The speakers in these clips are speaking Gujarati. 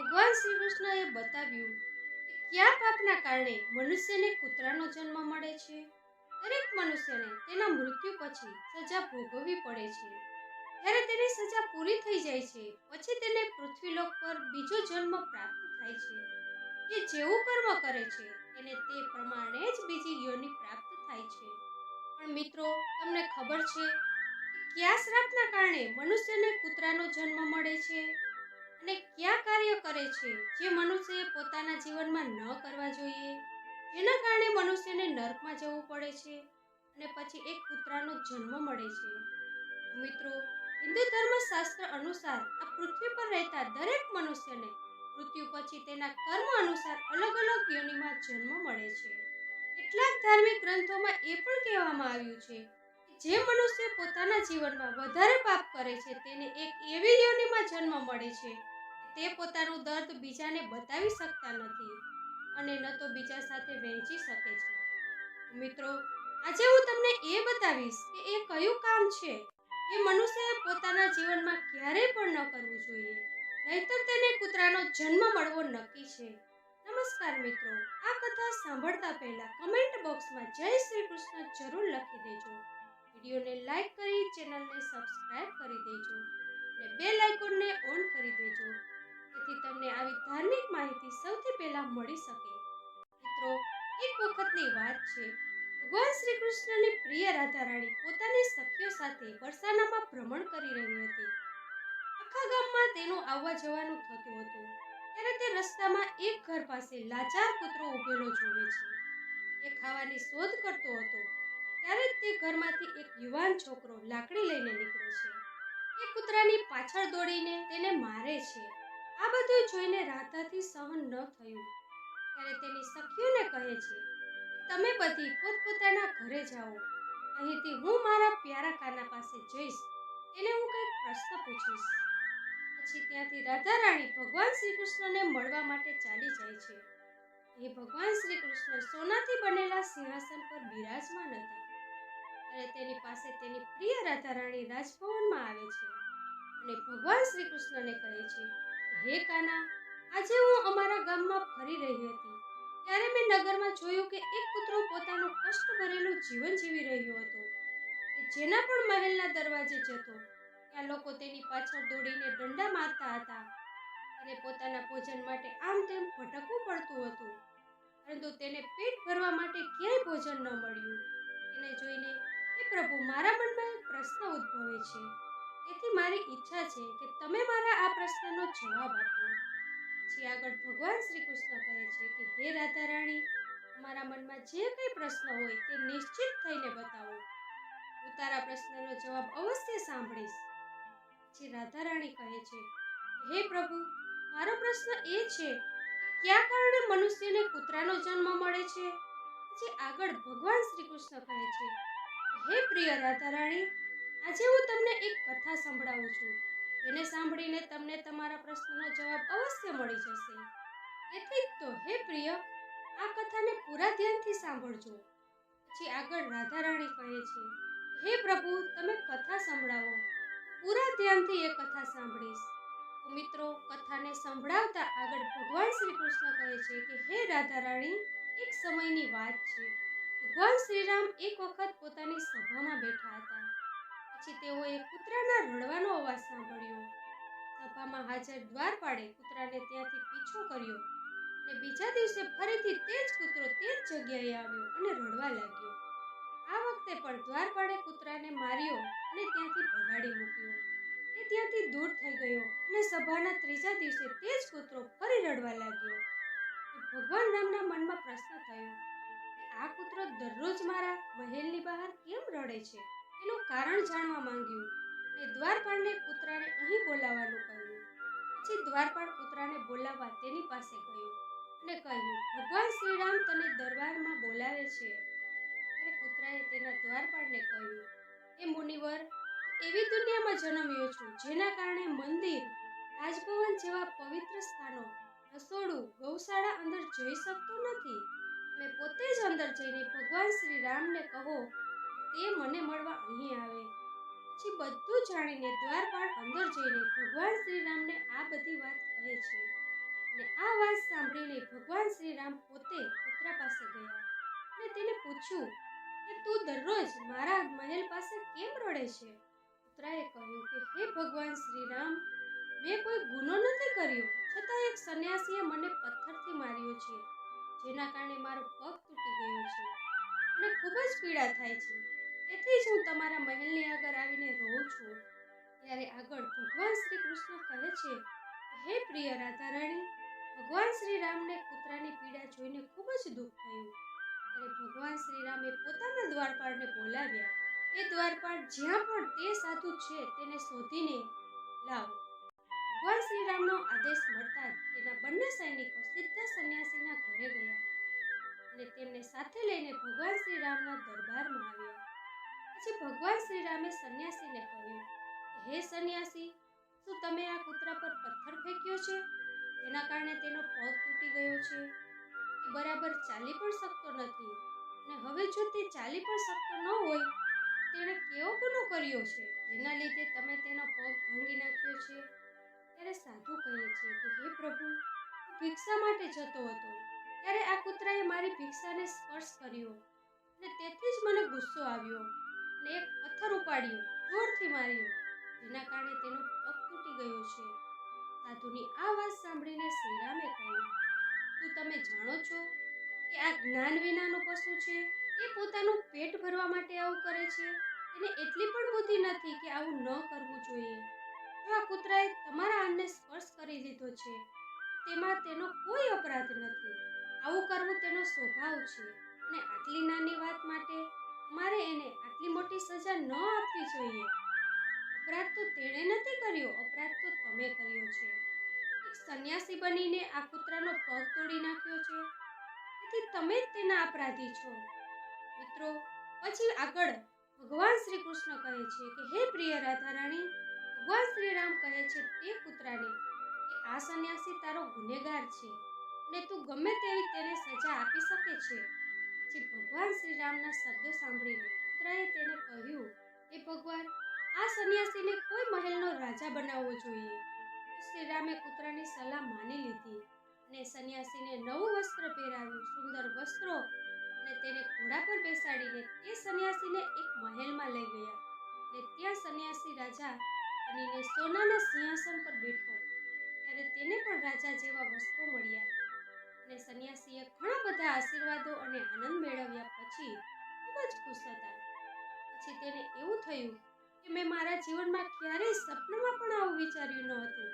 ભગવાન શ્રી કૃષ્ણએ બતાવ્યું કે કયા પાપના કારણે મનુષ્યને કૂતરાનો જન્મ મળે છે? દરેક મનુષ્યને તેના મૃત્યુ પછી સજા ભોગવવી પડે છે. જ્યારે તેની સજા પૂરી થઈ જાય છે, પછી તેને પૃથ્વીલોક પર બીજો જન્મ પ્રાપ્ત થાય છે. જે જેવું કર્મ કરે છે, તેને તે પ્રમાણે જ બીજી યોનિ પ્રાપ્ત થાય છે. પણ મિત્રો, તમને ખબર છે કયા શ્રાપના કારણે મનુષ્યને કૂતરાનો જન્મ મળે છે? અને કયા કાર્ય કરે છે જે મનુષ્યએ પોતાના જીવનમાં ન કરવા જોઈએ? જેના કારણે મનુષ્યને નર્કમાં જવું પડે છે અને પછી એક કૂતરાનો જન્મ મળે છે? મિત્રો, હિન્દુ ધર્મશાસ્ત્ર અનુસાર આ પૃથ્વી પર રહેતા દરેક મનુષ્યને મૃત્યુ પછી તેના કર્મ અનુસાર અલગ અલગ યોનિમાં જન્મ મળે છે. કેટલાક ધાર્મિક ગ્રંથોમાં એ પણ કહેવામાં આવ્યું છે જે મનુષ્ય પોતાના જીવનમાં વધારે પાપ કરે છે તેને એક એવી યોનિમાં જન્મ મળે છે તે પોતાનું દર્દ બીજાને બતાવી શકતા નથી અને ન તો બીજા સાથે વહેંચી શકે છે. મિત્રો, આજે હું તમને એ બતાવીશ કે એ કયું કામ છે એ મનુષ્યએ પોતાના જીવનમાં ક્યારેય પણ ન કરવું જોઈએ, નહીતર તેને કૂતરાનો જન્મ મળવો નક્કી છે. નમસ્કાર મિત્રો, આ કથા સાંભળતા પહેલા કમેન્ટ બોક્સમાં જય શ્રી કૃષ્ણ જરૂર લખી દેજો. વિડીયોને લાઈક કરી, ચેનલને સબસ્ક્રાઇબ કરી દેજો અને બેલ આઇકોનને ઓન કરી દેજો. જેથી તમને આવી ધાર્મિક માહિતી સૌથી પહેલા મળી શકે. મિત્રો, એક વખતની વાત છે. ભગવાન શ્રી કૃષ્ણની પ્રિય રાધા રાણી પોતાની સખીઓ સાથે વરસાનામાં ભ્રમણ કરી રહી હતી. આખા ગામમાં તેનું આવવા જવાનું થતું હતું. ત્યારે તે રસ્તામાં એક ઘર પાસે લાચાર કૂતરો ઊભેલો જોવે છે. એ ખાવાની શોધ કરતો હતો. ત્યારે તે ઘરમાંથી એક યુવાન છોકરો લાકડી લઈને નીકળે છે. એ કૂતરાની પાછળ દોડીને તેને મારે છે. આ બધું જોઈને રાધાથી સહન ન થયું. ત્યારે તેની સખીઓને કહે છે, તમે બધી પોતપોતાના ઘરે જાઓ. અહીંથી હું મારા પ્યારા કાના પાસે જઈશ. તેને હું કંઈક પ્રશ્ન પૂછીશ. પછી ત્યાંથી રાધા રાણી ભગવાન શ્રી કૃષ્ણને મળવા માટે ચાલી જાય છે. એ ભગવાન શ્રી કૃષ્ણ સોનાથી બનેલા સિંહાસન પર બિરાજમાન હતા. ત્યારે તેની પાસે તેની પ્રિય રાધા રાણી રાજભવનમાં આવે છે અને ભગવાન શ્રી કૃષ્ણને કહે છે હે કાના, આજે હું અમારા ગામમાં ફરી રહી હતી. ત્યારે મેં નગરમાં જોયું કે એક કૂતરો પોતાનું કષ્ટ ભરેલું જીવન જીવી રહ્યો હતો. જેના પણ મહેલના દરવાજે જતો. ત્યાં લોકો તેની પાછળ દોડીને દંડા મારતા હતા. અને પોતાના ભોજન માટે આમ તેમ ભટકવું પડતું હતું. પરંતુ તેને પેટ ભરવા માટે ક્યાંય ભોજન ન મળ્યું. તેને જોઈને એ પ્રભુ મારા મનમાં એક પ્રશ્ન ઉદ્ભવે છે. તેથી મારી ઈચ્છા છે કે તમે મારા આ પ્રશ્નનો જવાબ આપો. પછી આગળ ભગવાન શ્રી કૃષ્ણ કહે છે કે, હે રાધા રાણી, તમારા મનમાં જે કંઈ પ્રશ્ન હોય તે નિશ્ચિત થઈને બતાવો. હું તારા પ્રશ્નનો જવાબ અવશ્ય સાંભળીશ. પછી રાધા રાણી કહે છે, હે પ્રભુ, મારો પ્રશ્ન એ છે કયા કારણે મનુષ્યને કૂતરાનો જન્મ મળે છે? પછી આગળ ભગવાન શ્રી કૃષ્ણ કહે છે, હે પ્રિય રાધા રાણી આજે હું તમને એક કથા સંભળાવું છું. જેને સાંભળીને તમને તમારા પ્રશ્નનો જવાબ અવશ્ય મળી જશે. તેથી તો, હે પ્રિય, આ કથાને પૂરા ધ્યાનથી સાંભળજો. પછી આગળ રાધા રાણી કહે છે, હે પ્રભુ, તમે કથા સંભળાવો. પૂરા ધ્યાનથી એ કથા સાંભળીશ. મિત્રો, કથાને સંભળાવતા આગળ ભગવાન શ્રી કૃષ્ણ કહે છે કે, હે રાધા રાણી એક સમયની વાત છે. ભગવાન શ્રીરામ એક વખત પોતાની સભામાં બેઠા હતા. પછી તેઓએ કૂતરાના રડવાનો અવાજ સાંભળ્યો. સભામાં હાજર દ્વારપાળે કૂતરાને ત્યાંથી પીછો કર્યો અને બીજા દિવસે ફરીથી તે જ કૂતરો તે જ જગ્યાએ આવ્યો અને રડવા લાગ્યો. આ વખતે પણ દ્વારપાળે કૂતરાને માર્યો અને ત્યાંથી ભગાડી મૂક્યો. એ ત્યાંથી દૂર થઈ ગયો અને સભાના ત્રીજા દિવસે તે જ કૂતરો ફરી રડવા લાગ્યો. ભગવાન રામના મનમાં પ્રશ્ન થયો આ કૂતરો દરરોજ મારા મહેલની બહાર કેમ રડે છે? એનું કારણ જાણવા માંગ્યું અને દ્વારપાળને કૂતરાને અહીં બોલાવવાનું કહ્યું. પછી દ્વારપાળ કૂતરાને બોલાવવા તેની પાસે ગયો અને કહ્યું, ભગવાન શ્રીરામ તને દરબારમાં બોલાવે છે. ત્યારે કૂતરાએ તેના દ્વારપાળને કહ્યું એ મુનિવર એવી દુનિયામાં જન્મ્યો છું જેના કારણે મંદિર, રાજભવન જેવા પવિત્ર સ્થાનો, રસોડું, ગૌશાળા અંદર જઈ શકતો નથી. મેં પોતે જ અંદર જઈને ભગવાન શ્રી રામને કહો તે મને મળવા અહીં આવે. પછી બધું જાણીને દ્વારપાળ અંદર જઈને ભગવાન શ્રી રામને આ બધી વાત કહે છે. અને આ વાત સાંભળીને ભગવાન શ્રી રામ પોતે કૂતરા પાસે ગયા અને તેને પૂછ્યું કે તું દરરોજ મારા મહેલ પાસે કેમ રડે છે? પુત્રાએ કહ્યું કે હે ભગવાન શ્રી રામ મેં કોઈ ગુનો નથી કર્યો, છતાં એક સંન્યાસીએ મને પથ્થરથી માર્યો છે, જેના કારણે મારો પગ તૂટી ગયો છે અને ખૂબ જ પીડા થાય છે. તેથી જ હું તમારા મહેલની આગળ આવીને રહું છું. ત્યારે આગળ ભગવાન શ્રી કૃષ્ણ કહે છે, હે પ્રિય રાધા રાણી ભગવાન શ્રી રામને કૂતરાની પીડા જોઈને ખૂબ જ દુઃખ થયું. ત્યારે ભગવાન શ્રી રામે પોતાના દ્વારપાળને બોલાવ્યા. એ દ્વારપાળ જ્યાં પણ તે સાધુ છે તેને શોધીને લાવો. ભગવાન શ્રી રામનો આદેશ મળતા તેના બંને સૈનિકો સિદ્ધ સંન્યાસીના ઘરે ગયા. અને તેમને સાથે લઈને ભગવાન શ્રી રામના દરબારમાં આવ્યા. પછી ભગવાન શ્રી રામે સંન્યાસીને કહ્યું, હે સંન્યાસી, શું તમે આ કૂતરા પર પથ્થર ફેંક્યો છે? એના કારણે તેનો પગ તૂટી ગયો છે. બરાબર ચાલી પણ શકતો નથી અને હવે જો તે ચાલી પણ શકતો ન હોય, તેણે કેવો ગુનો કર્યો છે? જેના લીધે તમે તેનો પગ ભાંગી નાખ્યો છે. ત્યારે સાધુ કહે છે કે, હે પ્રભુ, હું ભિક્ષા માટે જતો હતો. ત્યારે આ કૂતરાએ મારી ભિક્ષાને સ્પર્શ કર્યો અને તેથી જ મને ગુસ્સો આવ્યો. અને એક પથ્થર ઉપાડ્યો, જોરથી માર્યો. જેના કારણે તેનો પગ તૂટી ગયો છે. સાધુની આ વાત સાંભળીને શ્રીરામે કહ્યું શું તમે જાણો છો કે આ જ્ઞાન વિનાનું પશુ છે? એ પોતાનું પેટ ભરવા માટે આવું કરે છે? એને એટલી પણ બુદ્ધિ નથી કે આવું ન કરવું જોઈએ. જો આ કૂતરાએ તમારા અન્નને સ્પર્શ કરી દીધો છે, તેમાં તેનો કોઈ અપરાધ નથી. આવું કરવું તેનો સ્વભાવ છે. અને આટલી નાની વાત માટે અમારે એને આટલી મોટી સજા ન આપવી જોઈએ. અપરાધ તો તેણે નથી કર્યો, અપરાધ તો તમે કર્યો છે. એક સંન્યાસી બનીને આ કૂતરાનો પગ તોડી નાખ્યો છે. તેથી તમે જ તેના અપરાધી છો. મિત્રો, પછી આગળ ભગવાન શ્રી કૃષ્ણ કહે છે કે, હે પ્રિય રાધા રાણી ભગવાન શ્રી રામ કહે છે તે કૂતરાને કે આ સંન્યાસી તારો ગુનેગાર છે ને તું ગમે તેવી તેને સજા આપી શકે છે. પછી ભગવાન શ્રી રામના શબ્દો સાંભળીને પુત્રએ તેને કહ્યું એ ભગવાન, આ સન્યાસીને કોઈ મહેલનો રાજા બનાવવો જોઈએ. શ્રી શ્રીરામે કૂતરાની સલાહ માની લીધી અને સન્યાસીને નવું વસ્ત્ર પહેરાવ્યું, સુંદર વસ્ત્રો અને તેને ઘોડા પર બેસાડીને તે સન્યાસીને એક મહેલમાં લઈ ગયા. અને ત્યાં સન્યાસી રાજા અનિને સોનાના સિંહાસન પર બેઠો. ત્યારે તેને પણ રાજા જેવા વસ્ત્રો મળ્યા. સંન્યાસીએ ઘણા બધા આશીર્વાદો અને આનંદ મેળવ્યા પછી ખૂબ જ ખુશ હતા. પછી તેને એવું થયું કે મેં મારા જીવનમાં ક્યારેય સપનામાં પણ આવું વિચાર્યું ન હતું.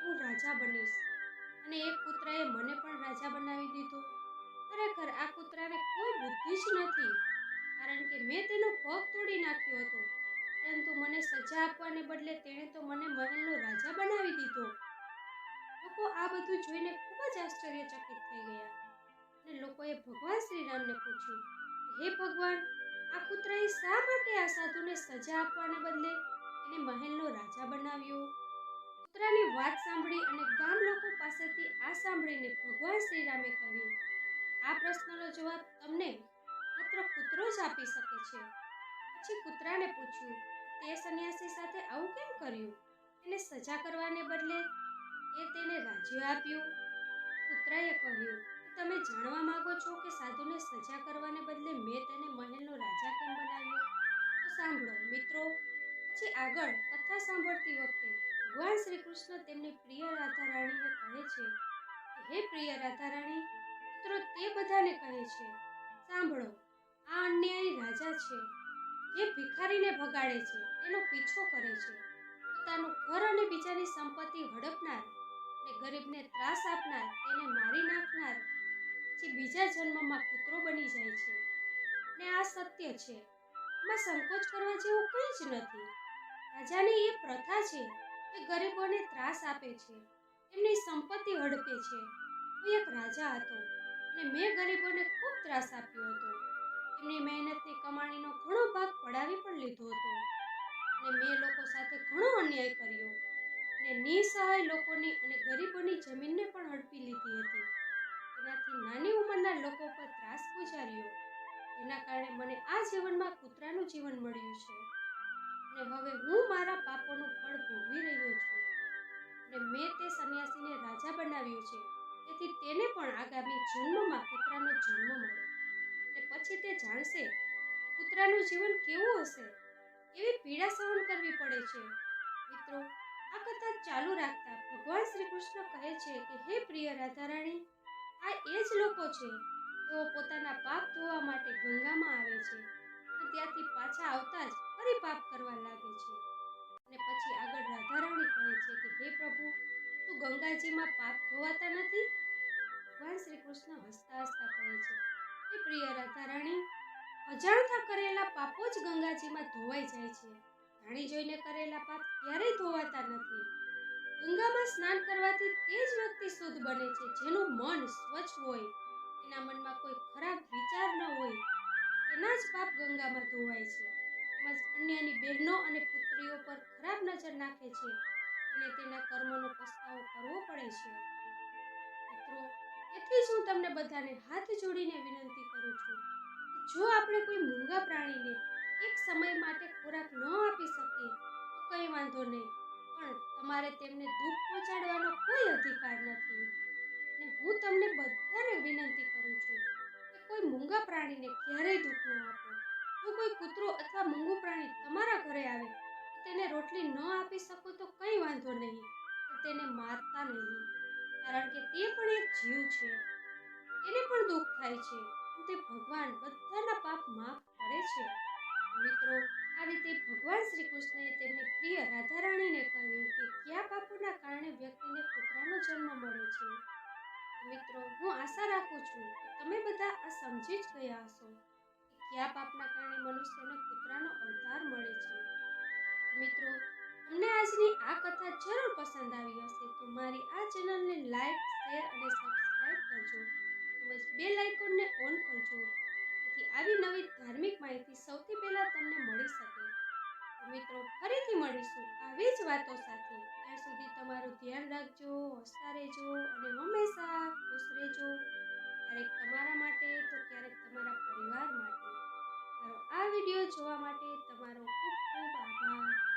હું રાજા બનીશ અને એક કૂતરાએ મને પણ રાજા બનાવી દીધો. ખરેખર આ કૂતરાને કોઈ બુદ્ધિ જ નથી, કારણ કે મેં તેનો પગ તોડી નાખ્યો હતો. પરંતુ મને સજા આપવાને બદલે તેણે તો મને મહેલનો રાજા બનાવી દીધો. લોકો આ બધું જોઈને ખૂબ જ આશ્ચર્યચકિત થઈ ગયા. અને લોકોએ ભગવાન શ્રીરામને પૂછ્યું, હે ભગવાન, આ કૂતરાએ શા માટે આ સાધુને સજા આપવાને બદલે એને મહેલનો રાજા બનાવ્યો? કૂતરાની વાત સાંભળી અને ગામ લોકો પાસેથી આ સાંભળીને ભગવાન શ્રીરામે કહ્યું, આ પ્રશ્નનો જવાબ તમને માત્ર કૂતરો જ આપી શકે છે. પછી કૂતરાને પૂછ્યું, તે સન્યાસી સાથે આવું કેમ કર્યું? એને સજા કરવાને બદલે એ તેને રાજ્ય આપ્યું. પુત્રાએ કહ્યું, તમે જાણવા માંગો છો કે સાધુને સજા કરવાને બદલે મેં તેને મહેલનો રાજા કેમ બનાવ્યો? તો સાંભળો મિત્રો પછી આગળ કથા સાંભળતી વખતે ભગવાન શ્રી કૃષ્ણ તેમની પ્રિય રાધા રાણીને કહે છે, હે પ્રિય રાધા રાણી મિત્રો, તે બધાને કહે છે, સાંભળો, આ અન્યાયી રાજા છે, જે ભિખારીને ભગાડે છે, તેનો પીછો કરે છે. પોતાનું ઘર અને બીજાની સંપત્તિ હડપનાર અને ગરીબને ત્રાસ આપનાર, તેને મારી નાખનાર, જે બીજા જન્મમાં કૂતરો બની જાય છે. ને આ સત્ય છે. એમાં સંકોચ કરવા જેવું કંઈ જ નથી. રાજાની એ પ્રથા છે કે ગરીબોને ત્રાસ આપે છે. એમની સંપત્તિ હડપે છે. હું એક રાજા હતો અને મેં ગરીબોને ખૂબ ત્રાસ આપ્યો હતો. એમની મહેનતની કમાણીનો ઘણો ભાગ પડાવી પણ લીધો હતો. અને મેં લોકો સાથે ઘણો અન્યાય કર્યો. અને નિસહાય લોકોની નાની લોકો પર ત્રાસ ગુજાર્યો એના કારણે મને આ જીવનમાં કૂતરાનું જીવન મળ્યું છે. અને હવે હું મારા પાપોનું ફળ ભોગવી રહ્યો છું. અને મેં તે સન્યાસીને રાજા બનાવ્યો છે. તેથી તેને પણ આગામી જન્મમાં કૂતરાનો જન્મ મળે. અને પછી તે જાણશે કૂતરાનું જીવન કેવું હશે. એવી પીડા સહન કરવી પડે છે. મિત્રો, આ કથા ચાલુ રાખતા ભગવાન શ્રી કૃષ્ણ કહે છે કે, હે પ્રિય રાધારાણી આ એ જ લોકો છે. તેઓ પોતાના પાપ ધોવા માટે ગંગામાં આવે છે અને ત્યાંથી પાછા આવતા જ ફરી પાપ કરવા લાગે છે. અને પછી આગળ રાધારાણી કહે છે કે, હે પ્રભુ, તું ગંગાજીમાં પાપ ધોવાતા નથી? ભગવાન શ્રી કૃષ્ણ હસતા હસતા કહે છે, હે પ્રિય રાધારાણી અજાણતા કરેલા પાપો જ ગંગાજીમાં ધોવાઈ જાય છે. જાણી જોઈને કરેલા પાપ ક્યારેય ધોવાતા નથી. ગંગામાં સ્નાન કરવાથી તે જ વ્યક્તિ શુદ્ધ બને છે, જેનું મન સ્વચ્છ હોય. એના મનમાં કોઈ ખરાબ વિચાર ન હોય. એના જ પાપ ગંગામાં ધોવાય છે. તેમજ અન્યની બહેનો અને પુત્રીઓ પર ખરાબ નજર નાખે છે અને તેના કર્મનો પસ્તાવો કરવો પડે છે. મિત્રો તેથી જ હું તમને બધાને હાથ જોડીને વિનંતી કરું છું કે જો આપણે કોઈ મૂંગા પ્રાણીને એક સમય માટે ખોરાક ન આપી શકીએ, તો કંઈ વાંધો નહીં. પણ તમારે તેમને દુઃખ પહોંચાડવાનો કોઈ અધિકાર નથી. અને હું તમને બધાને વિનંતી કરું છું કે કોઈ મૂંગા પ્રાણીને ક્યારેય દુઃખ ન આપો. જો કોઈ કૂતરો અથવા મૂંગું પ્રાણી તમારા ઘરે આવે તેને રોટલી ન આપી શકો તો કંઈ વાંધો નહીં તેને મારતા નહીં, કારણ કે તે પણ એક જીવ છે. તેને પણ દુઃખ થાય છે તે ભગવાન બધાના પાપ માફ કરે છે. મિત્રો, આ રીતે ભગવાન શ્રી કૃષ્ણએ તેમની મિત્રો, હું આશા રાખું છું તમે બધા આ સમજી જ ગયા હશો કયા પાપના કારણે મનુષ્યને કૂતરાનો અવતાર મળે છે. મિત્રો, તમને આજની આ કથા જરૂર પસંદ આવી હશે તો મારી આ ચેનલને લાઈક, શેર અને સબસ્ક્રાઇબ કરજો. તેમજ બે લાઇકોનને ઓન કરજો. જેથી આવી નવી ધાર્મિક માહિતી સૌથી પહેલાં તમને મળી શકે. મિત્રો, ફરીથી મળીશું આવી જ વાતો સાથે. ત્યાં સુધી તમારું ધ્યાન રાખજો, હસતા રહેજો અને હંમેશા ખુશ રહેજો. ક્યારેક તમારા માટે તો ક્યારેક તમારા પરિવાર માટે. મારો આ વીડિયો જોવા માટે તમારો ખૂબ ખૂબ આભાર.